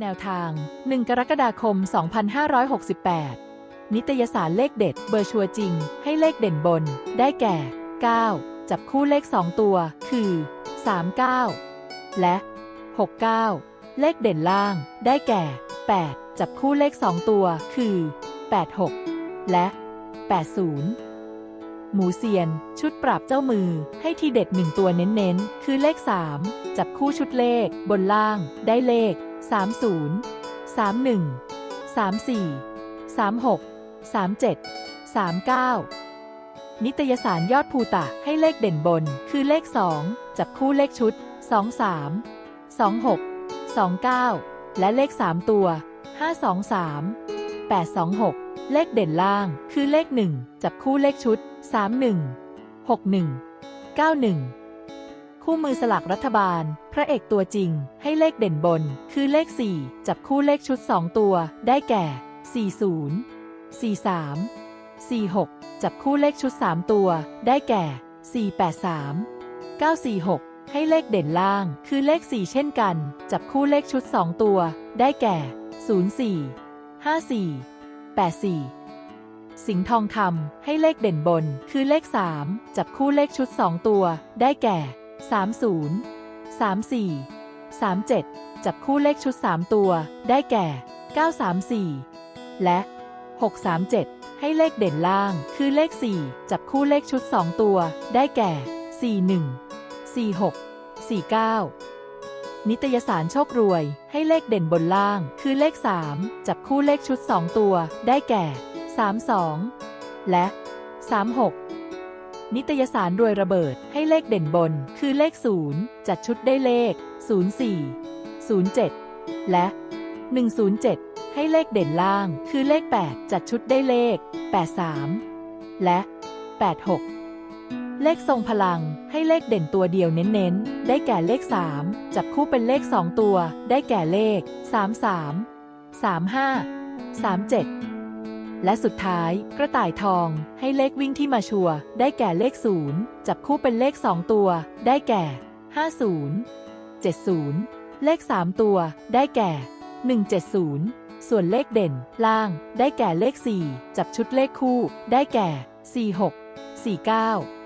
แนวทาง 1 กรกฎาคม 2568 นิตยสารเลขเด็ด เบอร์ชัวจริง ให้เลขเด่นบน ได้แก่ 9 จับคู่เลข 2 ตัว คือ 39 และ 69 เลขเด่นล่าง ได้แก่ 8 จับคู่เลข 2 ตัว คือ 86 และ 80 หมูเซียน ชุดปราบเจ้ามือ ให้ทีเด็ด1ตัวเน้นๆ คือเลข 3 จับคู่ชุดเลข บนล่าง ได้เลข 30 31 34 36 37 39 นิตยสารยอดภูตะให้เลขเด่นบน คือเลข 2 จับคู่เลขชุด 23 26 29 และเลข 3 ตัว 523 826 เลขเด่นล่างคือเลข 1 จับคู่เลขชุด 31 61 91 คู่มือสลากรัฐบาล พระเอกตัวจริง ให้เลขเด่นบน คือเลข 4 จับคู่เลขชุด 2 ตัว ได้แก่ 40 43 46 จับคู่เลขชุด 3 ตัว ได้แก่ 483 946 ให้เลขเด่นล่าง คือเลข 4 เช่นกัน จับคู่เลขชุด 2 ตัว ได้แก่ 04 54 84 สิงห์ทองคำให้เลขเด่นบนคือเลข 3 จับคู่เลขชุด 2 ตัว ได้แก่ 30 34 37 จับคู่เลขชุด 3 ตัว ได้แก่ 934 และ 637 ให้เลขเด่นล่างคือเลข 4 จับคู่เลขชุด 2 ตัว ได้แก่ 41 46 49 นิตยสารโชครวย ให้เลขเด่นบนล่าง คือเลข 3 จับคู่เลขชุด 2 ตัว ได้แก่ 32 และ 36 นิตยสารรวยระเบิด ให้เลขเด่นบน คือเลข 0 จัดชุดได้เลข 04 07 และ 107 ให้เลขเด่นล่าง คือเลข 8 จัดชุดได้เลข 83 และ 86 เลขทรงพลัง ให้เลขเด่นตัวเดียวเน้นๆ ได้แก่เลข 3 จับคู่เป็นเลข 2 ตัว ได้แก่เลข 33 35 37 และสุดท้าย กระต่ายทอง ให้เลขวิ่งที่มาชัวร์ได้แก่เลข 0 จับคู่เป็นเลข 2 ตัว ได้แก่ 50 70 เลข 3 ตัว ได้แก่ 170ส่วนเลขเด่น ล่าง ได้แก่เลข 4 จับชุดเลขคู่ ได้แก่ 46 49